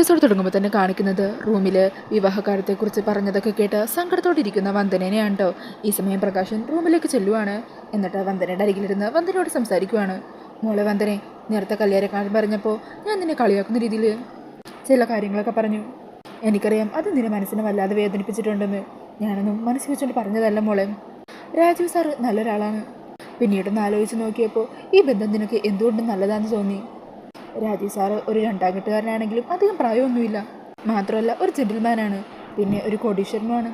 Episode തുടങ്ങുമ്പോൾ തന്നെ കാണിക്കുന്നത് റൂമിൽ വിവാഹകാര്യത്തെക്കുറിച്ച് പറഞ്ഞതൊക്കെ കേട്ട് സങ്കടത്തോടിരിക്കുന്ന വന്ദനനെയാണ് കേട്ടോ ഈ സമയം പ്രകാശൻ റൂമിലേക്ക് ചെല്ലുവാണ്. എന്നിട്ട് വന്ദനയുടെ അരികിലിരുന്ന് വന്ദനയോട് സംസാരിക്കുവാണ്. മോളെ വന്ദനെ നേരത്തെ കല്യാണക്കാരൻ പറഞ്ഞപ്പോൾ ഞാൻ നിന്നെ കളിയാക്കുന്ന രീതിയിൽ ചില കാര്യങ്ങളൊക്കെ പറഞ്ഞു. എനിക്കറിയാം അത് നിന്റെ മനസ്സിനെ വല്ലാതെ വേദനിപ്പിച്ചിട്ടുണ്ടെന്ന്. ഞാനൊന്നും മനസ്സിൽ വെച്ചുകൊണ്ട് പറഞ്ഞതല്ല മോളെ. രാജീവ് സാറ് നല്ലൊരാളാണ്. പിന്നീടൊന്ന് ആലോചിച്ച് നോക്കിയപ്പോൾ ഈ ബന്ധം നിനക്ക് എന്തുകൊണ്ടും നല്ലതാണെന്ന് തോന്നി. രാജീവ് സാറ് ഒരു രണ്ടാം കെട്ടുകാരനാണെങ്കിലും അധികം പ്രായമൊന്നുമില്ല. മാത്രമല്ല ഒരു ജെന്റിൽമാനാണ്. പിന്നെ ഒരു കോടീശ്വരനുമാണ്.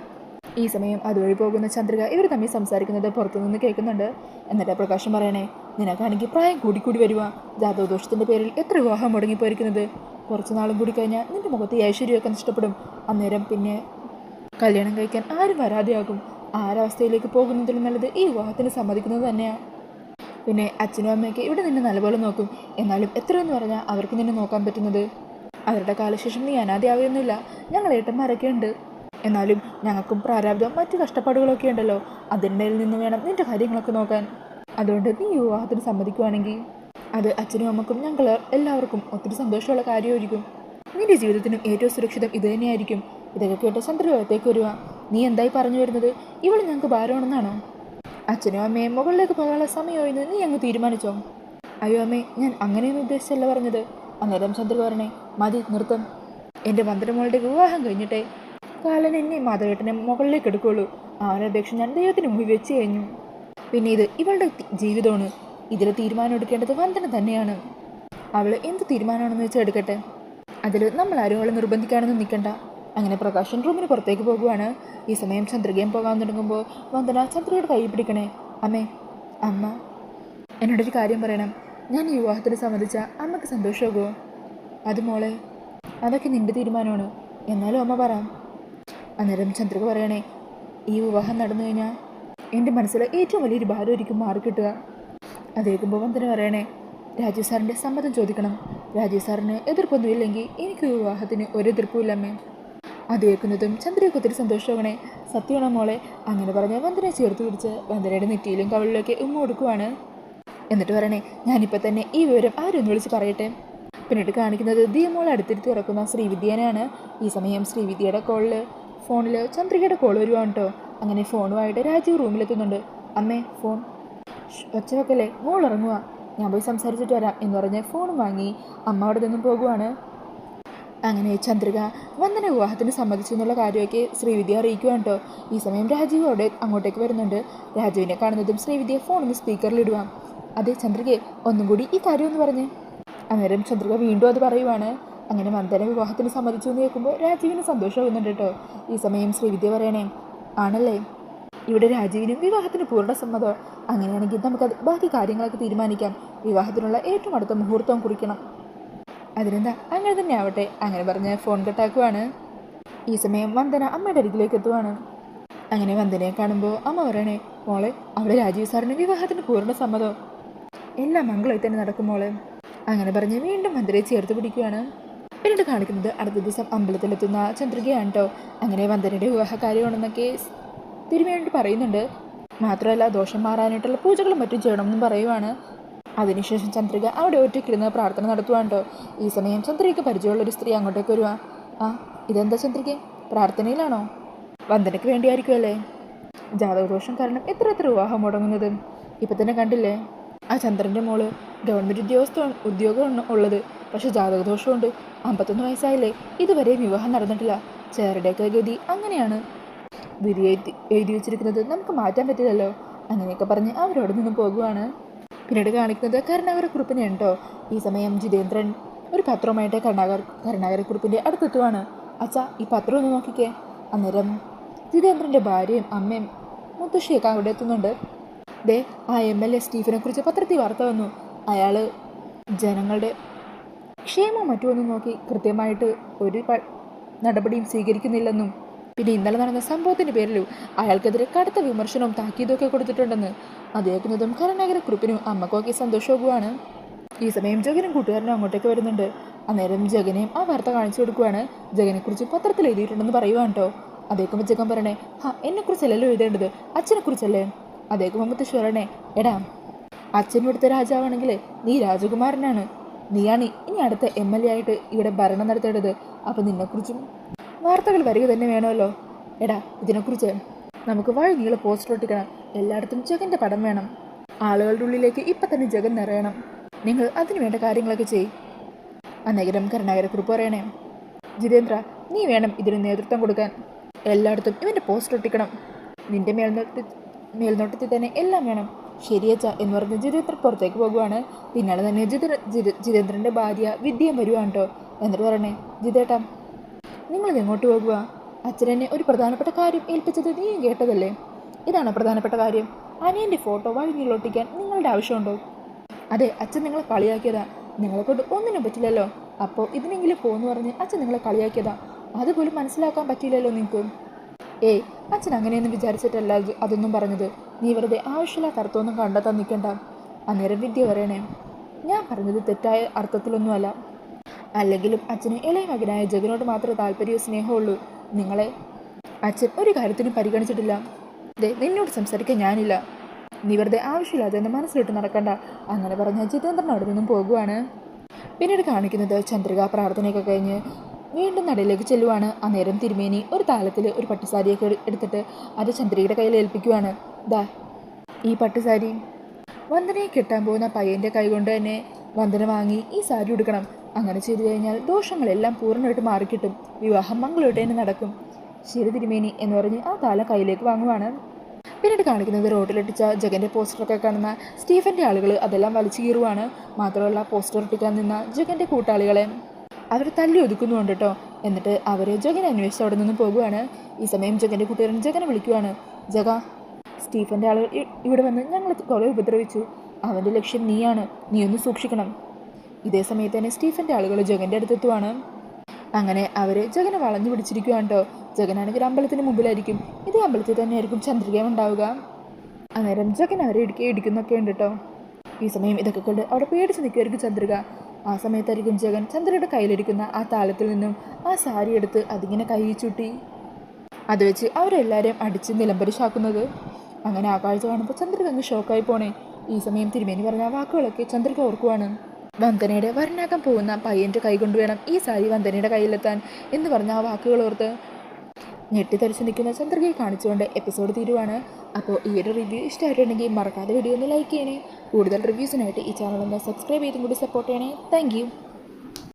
ഈ സമയം അതുവഴി പോകുന്ന ചന്ദ്രിക ഇവർ തമ്മിൽ സംസാരിക്കുന്നത് പുറത്തുനിന്ന് കേൾക്കുന്നുണ്ട്. എന്നിട്ട് പ്രകാശം പറയണേ നിനക്കാണെങ്കിൽ പ്രായം കൂടിക്കൂടി വരുക ജാതകദോഷത്തിന്റെ പേരിൽ എത്ര വിവാഹം മുടങ്ങിപ്പോയിരിക്കുന്നത്? കുറച്ച് നാളും കൂടി കഴിഞ്ഞാൽ നിന്റെ മുഖത്ത് ഐശ്വര്യമൊക്കെ നഷ്ടപ്പെടും. അന്നേരം പിന്നെ കല്യാണം കഴിക്കാൻ ആരും വരാതെയാകും. ആരവസ്ഥയിലേക്ക് പോകുന്നതിലും നല്ലത് ഈ വിവാഹത്തിന് സമ്മതിക്കുന്നത് തന്നെയാണ് പിന്നെ അച്ഛനും അമ്മയൊക്കെ ഇവിടെ നിന്നെ നല്ലപോലെ നോക്കും. എന്നാലും എത്രയെന്ന് പറഞ്ഞാൽ അവർക്ക് നിന്നെ നോക്കാൻ പറ്റുന്നത്? അവരുടെ കാലശേഷം നീ അനാഥയാവുകയൊന്നുമില്ല ഞങ്ങൾ ഏട്ടന്മാരൊക്കെ ഉണ്ട്. എന്നാലും ഞങ്ങൾക്കും പ്രാരാബ്ദം മറ്റു കഷ്ടപ്പാടുകളൊക്കെ ഉണ്ടല്ലോ. അതിന്റെ നിന്ന് വേണം നിന്റെ കാര്യങ്ങളൊക്കെ നോക്കാൻ. അതുകൊണ്ട് നീ വിവാഹത്തിന് സമ്മതിക്കുവാണെങ്കിൽ. അത് അച്ഛനും അമ്മക്കും ഞങ്ങൾ എല്ലാവർക്കും ഒത്തിരി സന്തോഷമുള്ള കാര്യമായിരിക്കും. നിന്റെ ജീവിതത്തിനും ഏറ്റവും സുരക്ഷിതം ഇത് തന്നെയായിരിക്കും. ഇതൊക്കെ കേട്ട് ചന്ദ്രലോകത്തേക്ക് വരുവാ. നീ എന്തായി പറഞ്ഞു വരുന്നത്? ഇവൾ ഞങ്ങൾക്ക് ഭാരമാണെന്നാണോ? അച്ഛനും അമ്മയും മുകളിലേക്ക് പോകാനുള്ള സമയമായിരുന്നു എന്ന് ഞങ്ങൾ തീരുമാനിച്ചോ? അയ്യോ അമ്മേ ഞാൻ അങ്ങനെയൊന്നും ഉദ്ദേശിച്ചല്ല പറഞ്ഞത്. അന്നേരം ചന്ദ്ര പറഞ്ഞേ മതി നൃത്തം എന്റെ മന്ത്രമോളുടെ വിവാഹം കഴിഞ്ഞിട്ടെ കാലൻ എന്നെ മാധവേട്ടനെ മുകളിലേക്ക് എടുക്കുള്ളൂ. അപേക്ഷ ഞാൻ ദൈവത്തിന് മുമ്പിൽ വെച്ച് കഴിഞ്ഞു. പിന്നെ ഇത് ഇവളുടെ ജീവിതമാണ്. ഇതിൽ തീരുമാനം എടുക്കേണ്ടത് വന്ദന തന്നെയാണ്. അവൾ എന്ത് തീരുമാനമാണെന്ന് വെച്ചാൽ എടുക്കട്ടെ? അതിൽ നമ്മൾ ആരും അവളെ നിർബന്ധിക്കാനൊന്നും നിൽക്കണ്ട അങ്ങനെ പ്രകാശൻ റൂമിന് പുറത്തേക്ക് പോകുവാണ്. ഈ സമയം ചന്ദ്രികയും പോകാൻ തുടങ്ങുമ്പോൾ വന്ദന ചന്ദ്രയുടെ കൈ പിടിക്കണേ. അമ്മേ അമ്മ. എന്നോടൊരു കാര്യം പറയണം. ഞാൻ ഈ വിവാഹത്തിന് സംബന്ധിച്ച അമ്മയ്ക്ക് സന്തോഷമാകുമോ അത് മോളെ അതൊക്കെ നിന്റെ തീരുമാനമാണ്. എന്നാലും അമ്മ പറ. അന്നേരം ചന്ദ്രിക പറയണേ ഈ വിവാഹം നടന്നു കഴിഞ്ഞാൽ എന്റെ മനസ്സിൽ ഏറ്റവും വലിയൊരു ഭാരം ഒരിക്കും മാറിക്കിട്ടുക. അത് കേൾക്കുമ്പോൾ വന്ദന പറയണേ രാജീവ് സാറിന്റെ സമ്മതം ചോദിക്കണം. രാജീവ് സാറിന് എതിർപ്പൊന്നുമില്ലെങ്കിൽ എനിക്ക് വിവാഹത്തിന് ഒരു എതിർപ്പുമില്ലമ്മേ അത് കേൾക്കുന്നതും ചന്ദ്രയൊക്കെ ഒത്തിരി സന്തോഷമാകണേ സത്യമാണോ മോളെ? അങ്ങനെ പറഞ്ഞ വന്ദനയെ ചേർത്ത് പിടിച്ച് വന്ദനയുടെ നെറ്റിയിലും കവളിലൊക്കെ ഉമ്മ കൊടുക്കുവാണ്. എന്നിട്ട് പറയണേ ഞാനിപ്പോൾ തന്നെ ഈ വിവരം ആരൊന്ന് വിളിച്ച് പറയട്ടെ? പിന്നീട് കാണിക്കുന്നത് ദിയമോൾ അടുത്തിരുത്തി ഉറക്കുന്ന ശ്രീവിദ്യനാണ് ഈ സമയം ശ്രീവിദ്യയുടെ കോളിൽ ഫോണിൽ ചന്ദ്രികയുടെ കോൾ വരുവാണ് കേട്ടോ അങ്ങനെ ഫോണുമായിട്ട് രാജീവ് റൂമിലെത്തുന്നുണ്ട്. അമ്മേ ഫോൺ ഒച്ച വെക്കല്ലേ? മോൾ ഇറങ്ങുക ഞാൻ പോയി സംസാരിച്ചിട്ട് വരാം എന്ന് പറഞ്ഞ് ഫോൺ വാങ്ങി. അമ്മ അവിടെ നിന്നും പോകുവാണ്. അങ്ങനെ ചന്ദ്രിക വന്ദന വിവാഹത്തിന് സമ്മതിച്ചു എന്നുള്ള കാര്യമൊക്കെ ശ്രീവിദ്യ അറിയിക്കുകയാണ് കേട്ടോ. ഈ സമയം രാജീവ് അവിടെ അങ്ങോട്ടേക്ക് വരുന്നുണ്ട്. രാജുവിനെ കാണുന്നതും ശ്രീവിദ്യ ഫോണിന് സ്പീക്കറിലിടുക അതെ ചന്ദ്രികയെ ഒന്നും കൂടി ഈ കാര്യം ഒന്ന് പറഞ്ഞേ. അന്നേരം ചന്ദ്രിക വീണ്ടും അത് പറയുവാണ്. അങ്ങനെ വന്ദന വിവാഹത്തിന് സമ്മതിച്ചു എന്ന് കേൾക്കുമ്പോൾ രാജീവിന് സന്തോഷമാകുന്നുണ്ട് കേട്ടോ. ഈ സമയം ശ്രീവിദ്യ പറയണേ ആണല്ലേ? ഇവിടെ രാജീവിനും വിവാഹത്തിന് പൂർണ സമ്മതം. അങ്ങനെയാണെങ്കിൽ നമുക്കത് ബാക്കി കാര്യങ്ങളൊക്കെ തീരുമാനിക്കാം. വിവാഹത്തിനുള്ള ഏറ്റവും അടുത്ത മുഹൂർത്തം കുറിക്കണം. അതിനെന്താ? അങ്ങനെ തന്നെ ആവട്ടെ. അങ്ങനെ പറഞ്ഞ് ഫോൺ കട്ടാക്കുവാണ് ഈ സമയം വന്ദന അമ്മയുടെ അരികിലേക്ക് എത്തുവാണ്. അങ്ങനെ വന്ദനയെ കാണുമ്പോൾ അമ്മ പറയണേ മോളെ അവിടെ രാജീവ് സാറിന് വിവാഹത്തിന് പൂർണ സമ്മതം. എല്ലാം മംഗളമായി തന്നെ നടക്കും മോളെ. അങ്ങനെ പറഞ്ഞ് വീണ്ടും വന്ദനയെ ചേർത്ത് പിടിക്കുകയാണ് പിന്നീട് കാണിക്കുന്നത് അടുത്ത ദിവസം അമ്പലത്തിലെത്തുന്ന ചന്ദ്രികയാണ് കേട്ടോ അങ്ങനെ വന്ദനയുടെ വിവാഹ കാര്യമാണെന്നൊക്കെ തിരുമേണ്ടി പറയുന്നുണ്ട്. മാത്രമല്ല ദോഷം മാറാനായിട്ടുള്ള പൂജകളും മറ്റും ചെയ്യണമെന്നും പറയുവാണ്. അതിനുശേഷം ചന്ദ്രിക അവിടെ ഒറ്റയ്ക്കിരുന്ന് പ്രാർത്ഥന നടത്തുവാണ്ടോ ഈ സമയം ചന്ദ്രികയ്ക്ക് പരിചയമുള്ള ഒരു സ്ത്രീ അങ്ങോട്ടേക്ക് വരുവാ. ആ ഇതെന്താ ചന്ദ്രിക? പ്രാർത്ഥനയിലാണോ? വന്ദനയ്ക്ക് വേണ്ടിയായിരിക്കുമല്ലേ ജാതകദോഷം കാരണം എത്ര എത്ര വിവാഹം മുടങ്ങുന്നത്. ഇപ്പം തന്നെ കണ്ടില്ലേ? ആ ചന്ദ്രന്റെ മോൾ ഗവൺമെന്റ് ഉദ്യോഗസ്ഥ ഉദ്യോഗമാണ് ഉള്ളത്. പക്ഷെ ജാതകദോഷമുണ്ട്. അമ്പത്തൊന്ന് വയസ്സായില്ലേ? ഇതുവരെ വിവാഹം നടന്നിട്ടില്ല. ചേരുടെയൊക്കെ ഗതി അങ്ങനെയാണ്. വിധി എഴുതി എഴുതി വെച്ചിരിക്കുന്നത് നമുക്ക് മാറ്റാൻ പറ്റില്ലല്ലോ. അങ്ങനെയൊക്കെ പറഞ്ഞ് അവരോട് നിന്ന് പോകുവാണ്. പിന്നീട് കാണിക്കുന്നത് കരുണാകര കുറിപ്പിനെ ഉണ്ടോ? ഈ സമയം ജിതേന്ദ്രൻ ഒരു പത്രവുമായിട്ട് കരുണാകർ കരുണാകര കുറിപ്പിന്റെ അടുത്തെത്തുവാണ്. അച്ഛാ ഈ പത്രം ഒന്ന് നോക്കിക്കേ. അന്നേരം ജിതേന്ദ്രന്റെ ഭാര്യയും അമ്മയും മുത്തശ്ശിയൊക്കെ അവിടെ എത്തുന്നുണ്ട്. ദേ ആ എം എൽ എ സ്റ്റീഫിനെ കുറിച്ച് പത്രത്തിൽ വാർത്ത വന്നു. അയാൾ ജനങ്ങളുടെ ക്ഷേമം മറ്റുമൊന്നും നോക്കി കൃത്യമായിട്ട് ഒരു നടപടിയും സ്വീകരിക്കുന്നില്ലെന്നും പിന്നെ ഇന്നലെ നടന്ന സംഭവത്തിന്റെ പേരിലും അയാൾക്കെതിരെ കടുത്ത വിമർശനവും താക്കീതൊക്കെ കൊടുത്തിട്ടുണ്ടെന്ന് അത് കരുണാകര കുറിപ്പിനും അമ്മക്കൊക്കെ സന്തോഷവുമാണ് ഈ സമയം ജഗനും കൂട്ടുകാരനും അങ്ങോട്ടേക്ക് വരുന്നുണ്ട്. അന്നേരം ജഗനെയും ആ വാർത്ത കാണിച്ചു കൊടുക്കുവാണ്. ജഗനെക്കുറിച്ച് പത്രത്തിൽ എഴുതിയിട്ടുണ്ടെന്ന് പറയുവാണ് കേട്ടോ അതേക്കുമ്പോൾ ജഗൻ പറയണേ ഹാ എന്നെക്കുറിച്ചല്ലല്ലോ എഴുതേണ്ടത്? അച്ഛനെക്കുറിച്ചല്ലേ? അതേക്കുമ്പോൾ പറയണേ എടാ അച്ഛൻ ഇവിടുത്തെ രാജാവാണെങ്കിൽ നീ രാജകുമാരനാണ്. നീയാണ് ഇനി അടുത്ത എം എൽ എ ആയിട്ട് ഇവിടെ ഭരണം നടത്തേണ്ടത്. അപ്പം നിന്നെക്കുറിച്ചും വാർത്തകൾ വരിക തന്നെ വേണമല്ലോ. എടാ ഇതിനെക്കുറിച്ച് നമുക്ക് വഴി നീളെ പോസ്റ്റർ ഒട്ടിക്കണം എല്ലായിടത്തും ജഗന്റെ പടം വേണം. ആളുകളുടെ ഉള്ളിലേക്ക് ഇപ്പം തന്നെ ജഗൻ നിറയണം. നിങ്ങൾ അതിനു വേണ്ട കാര്യങ്ങളൊക്കെ ചെയ് അന്നേരം കരുണാകരക്കുറിപ്പ് പറയണേ. ജിതേന്ദ്ര നീ വേണം ഇതിന് നേതൃത്വം കൊടുക്കാൻ. എല്ലായിടത്തും ഇവന്റെ പോസ്റ്റർ ഒട്ടിക്കണം നിന്റെ മേൽനോട്ട മേൽനോട്ടത്തിൽ തന്നെ എല്ലാം വേണം. ശരിയച്ച എന്ന് പറഞ്ഞ് ജിതേന്ദ്ര പുറത്തേക്ക് പോകുവാണ്. പിന്നാലെ തന്നെ ജിതേ- ജിതേന്ദ്രന്റെ ഭാര്യ വിദ്യയും വരുവാണ് കേട്ടോ. എന്നിട്ട് പറയണേ ജിതേട്ടാ നിങ്ങൾ എങ്ങോട്ട് പോകുക? അച്ഛനെന്നെ ഒരു പ്രധാനപ്പെട്ട കാര്യം ഏൽപ്പിച്ചത് നീ കേട്ടതല്ലേ? ഇതാണ് പ്രധാനപ്പെട്ട കാര്യം. അനിയന്റെ ഫോട്ടോ വഴിഞ്ഞിലൊട്ടിക്കാൻ നിങ്ങളുടെ ആവശ്യമുണ്ടോ? അതെ അച്ഛൻ നിങ്ങളെ കളിയാക്കിയതാ. നിങ്ങളെ കൊണ്ട് ഒന്നിനും പറ്റില്ലല്ലോ. അപ്പോൾ ഇതിനെങ്കിലും പോന്ന് പറഞ്ഞ് അച്ഛൻ നിങ്ങളെ കളിയാക്കിയതാ. അതുപോലും മനസ്സിലാക്കാൻ പറ്റിയില്ലല്ലോ നിങ്ങൾക്ക് ഏയ് അച്ഛൻ അങ്ങനെയൊന്നും വിചാരിച്ചിട്ടല്ല അത് അതൊന്നും പറഞ്ഞത്. നീ വെറുതെ ആവശ്യമില്ലാത്ത അർത്ഥമൊന്നും കണ്ടെത്താൻ നിൽക്കണ്ട. അന്നേരം വിദ്യ പറയണേ. ഞാൻ പറഞ്ഞത് തെറ്റായ അർത്ഥത്തിലൊന്നുമല്ല. അല്ലെങ്കിലും അച്ഛന് ഇളയ മകനായ ജഗനോട് മാത്രമേ താല്പര്യവും സ്നേഹമുള്ളൂ നിങ്ങളെ അച്ഛൻ ഒരു കാര്യത്തിനും പരിഗണിച്ചിട്ടില്ല. ദേ നിന്നോട് സംസാരിക്കാൻ ഞാനില്ല. നീ വെറുതെ ആവശ്യമില്ലാതെ എന്റെ മനസ്സിലിട്ട് നടക്കണ്ട. അങ്ങനെ പറഞ്ഞ ജിതേന്ദ്രൻ അവിടെ നിന്നും പോകുവാണ്. പിന്നീട് കാണിക്കുന്നത് ചന്ദ്രിക പ്രാർത്ഥനയൊക്കെ കഴിഞ്ഞ് വീണ്ടും നടയിലേക്ക് ചെല്ലുവാണ്. അന്നേരം തിരുമേനി ഒരു താലത്തിൽ ഒരു പട്ടുസാരിയൊക്കെ എടുത്തിട്ട് അത് ചന്ദ്രികയുടെ കയ്യിൽ ഏൽപ്പിക്കുവാണ്. ദാ ഈ പട്ടുസാരി. വന്ദനയെ കെട്ടാൻ പോകുന്ന പയ്യന്റെ കൈകൊണ്ട് തന്നെ വന്ദന വാങ്ങി ഈ സാരി ഉടുക്കണം. അങ്ങനെ ചെയ്തു കഴിഞ്ഞാൽ ദോഷങ്ങളെല്ലാം പൂർണമായിട്ട് മാറിക്കിട്ടും. വിവാഹം മംഗളമായിട്ട് തന്നെ നടക്കും. ശരി തിരുമേനി എന്ന് പറഞ്ഞ് ആ താല കയ്യിലേക്ക് വാങ്ങുവാണ്. പിന്നീട് കാണിക്കുന്നത് റോഡിലൊട്ടിച്ച ജഗന്റെ പോസ്റ്ററൊക്കെ കാണുന്ന സ്റ്റീഫന്റെ ആളുകൾ അതെല്ലാം വലിച്ചു കീറുവാണ്. മാത്രമല്ല പോസ്റ്റർ ഒട്ടിക്കാൻ നിന്ന ജഗന്റെ കൂട്ടാളികളെ അവർ തല്ലി ഒതുക്കുന്നുണ്ട് കേട്ടോ എന്നിട്ട് അവർ ജഗനെ അന്വേഷിച്ച് അവിടെ നിന്ന് പോകുവാണ്. ഈ സമയം ജഗന്റെ കൂട്ടുകാരൻ ജഗനെ വിളിക്കുവാണ്. ജഗ സ്റ്റീഫന്റെ ആളുകൾ ഇവിടെ വന്ന് ഞങ്ങൾ കുറേ ഉപദ്രവിച്ചു. അവന്റെ ലക്ഷ്യം നീയാണ്. നീ ഒന്ന് സൂക്ഷിക്കണം. ഇതേ സമയത്ത് തന്നെ സ്റ്റീഫന്റെ ആളുകൾ ജഗന്റെ അടുത്തെത്തുവാണ്. അങ്ങനെ അവർ ജഗനെ വളഞ്ഞു പിടിച്ചിരിക്കുകയാണ് കേട്ടോ ജഗനാണെങ്കിൽ അമ്പലത്തിന് മുമ്പിലായിരിക്കും. ഇതേ അമ്പലത്തിൽ തന്നെയായിരിക്കും ചന്ദ്രികയും ഉണ്ടാവുക. അന്നേരം ജഗൻ അവരെ ഇടുക്കി ഇടിക്കുന്നൊക്കെ ഉണ്ട് കേട്ടോ ഈ സമയം ഇതൊക്കെ കൊണ്ട് അവിടെ പേടിച്ച് നിൽക്കുമായിരിക്കും ചന്ദ്രിക. ആ സമയത്തായിരിക്കും ജഗൻ ചന്ദ്രയുടെ കയ്യിലിരിക്കുന്ന ആ താളത്തിൽ നിന്നും ആ സാരി എടുത്ത് അതിങ്ങനെ കൈ ചുട്ടി. അത് വെച്ച് അവരെല്ലാവരെയും അടിച്ച് നിലംപരിശാക്കുന്നത് അങ്ങനെ ആ കാഴ്ച കാണുമ്പോൾ ചന്ദ്രിക അങ്ങ് ഷോക്കായി പോണേ. ഈ സമയം തിരുമേനി പറഞ്ഞ ആ വാക്കുകളൊക്കെ ചന്ദ്രിക ഓർക്കുവാണ്. വന്ദനയുടെ വരനാക്കാൻ പോകുന്ന പയ്യന്റെ കൈ കൊണ്ടുവേണം ഈ സാരി വന്ദനയുടെ കയ്യിലെത്താൻ എന്ന് പറഞ്ഞ ആ വാക്കുകൾ ഓർത്ത് ഞെട്ടിത്തരിച്ച് നിൽക്കുന്ന ചന്ദ്രകയെ കാണിച്ചുകൊണ്ട് എപ്പിസോഡ് തീരുവാണ്. അപ്പോൾ ഈ ഒരു റിവ്യൂ ഇഷ്ടമായിട്ടുണ്ടെങ്കിൽ മറക്കാതെ വീഡിയോ ഒന്ന് ലൈക്ക് ചെയ്യണേ. കൂടുതൽ റിവ്യൂസിനായിട്ട് ഈ ചാനൽ ഒന്ന് സബ്സ്ക്രൈബ് ചെയ്തും കൂടി സപ്പോർട്ട് ചെയ്യണേ. താങ്ക്